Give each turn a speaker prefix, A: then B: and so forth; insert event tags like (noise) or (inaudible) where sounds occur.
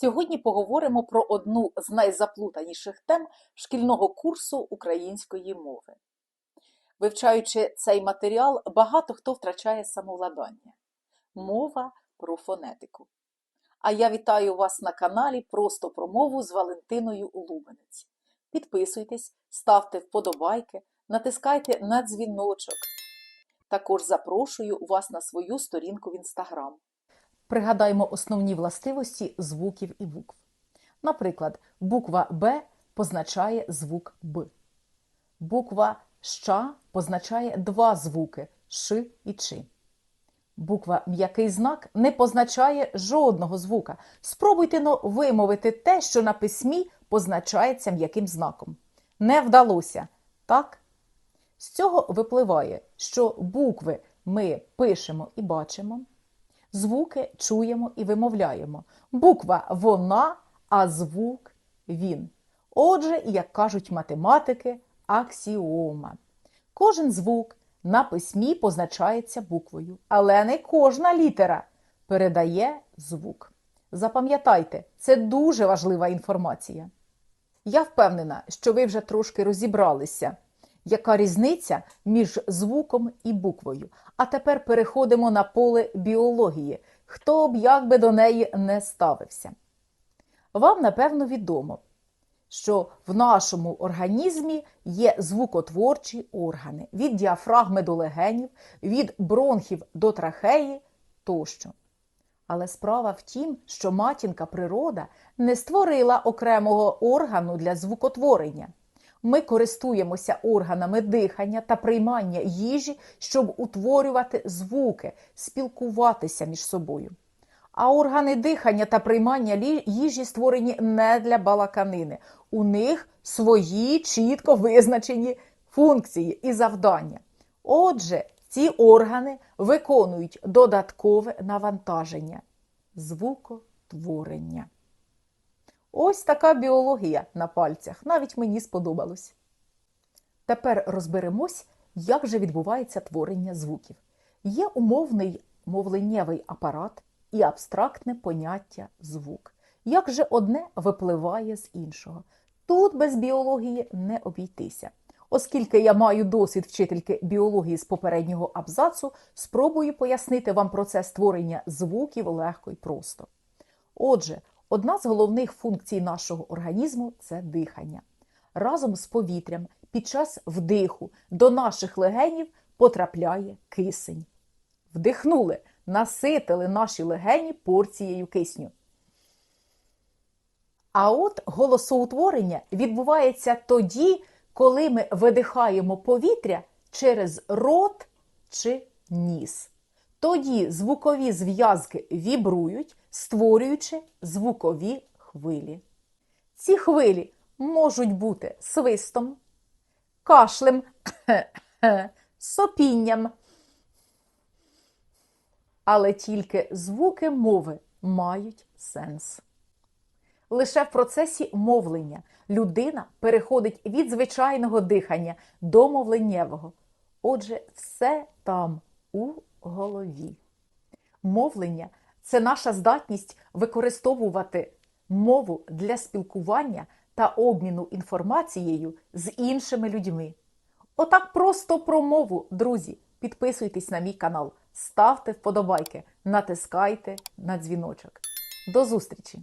A: Сьогодні поговоримо про одну з найзаплутаніших тем шкільного курсу української мови. Вивчаючи цей матеріал, багато хто втрачає самовладання. Мова про фонетику. А я вітаю вас на каналі Просто про мову з Валентиною Лубенець. Підписуйтесь, ставте вподобайки, натискайте на дзвіночок. Також запрошую вас на свою сторінку в інстаграм. Пригадаймо основні властивості звуків і букв. Наприклад, буква Б позначає звук Б. Буква Щ позначає два звуки Ш і Ч. Буква м'який знак не позначає жодного звука. Спробуйте но вимовити те, що на письмі позначається м'яким знаком. Не вдалося, так? З цього випливає, що букви ми пишемо і бачимо, звуки чуємо і вимовляємо. Буква вона, а звук він. Отже, як кажуть математики, аксіома. Кожен звук на письмі позначається буквою, але не кожна літера передає звук. Запам'ятайте, це дуже важлива інформація. Я впевнена, що ви вже трошки розібралися, яка різниця між звуком і буквою. А тепер переходимо на поле біології, хто б як би до неї не ставився. Вам, напевно, відомо, що в нашому організмі є звукотворчі органи від діафрагми до легенів, від бронхів до трахеї тощо. Але справа в тім, що матінка природа не створила окремого органу для звукотворення. Ми користуємося органами дихання та приймання їжі, щоб утворювати звуки, спілкуватися між собою. А органи дихання та приймання їжі створені не для балаканини. У них свої чітко визначені функції і завдання. Отже, ці органи виконують додаткове навантаження звукотворення. Ось така біологія на пальцях. Навіть мені сподобалось. Тепер розберемось, як же відбувається творення звуків. Є умовний мовленнєвий апарат і абстрактне поняття звук. Як же одне випливає з іншого? Тут без біології не обійтися. Оскільки я маю досвід вчительки біології з попереднього абзацу, спробую пояснити вам процес створення звуків легко і просто. Отже, одна з головних функцій нашого організму це дихання. Разом з повітрям під час вдиху до наших легенів потрапляє кисень. Вдихнули, наситили наші легені порцією кисню. А от голосоутворення відбувається тоді, коли ми видихаємо повітря через рот чи ніс. Тоді звукові зв'язки вібрують, створюючи звукові хвилі. Ці хвилі можуть бути свистом, кашлем, (coughs) сопінням. Але тільки звуки мови мають сенс. Лише в процесі мовлення людина переходить від звичайного дихання до мовленнєвого. Отже, все там у голові. Мовлення це наша здатність використовувати мову для спілкування та обміну інформацією з іншими людьми. Отак просто про мову, друзі. Підписуйтесь на мій канал, ставте вподобайки, натискайте на дзвіночок. До зустрічі!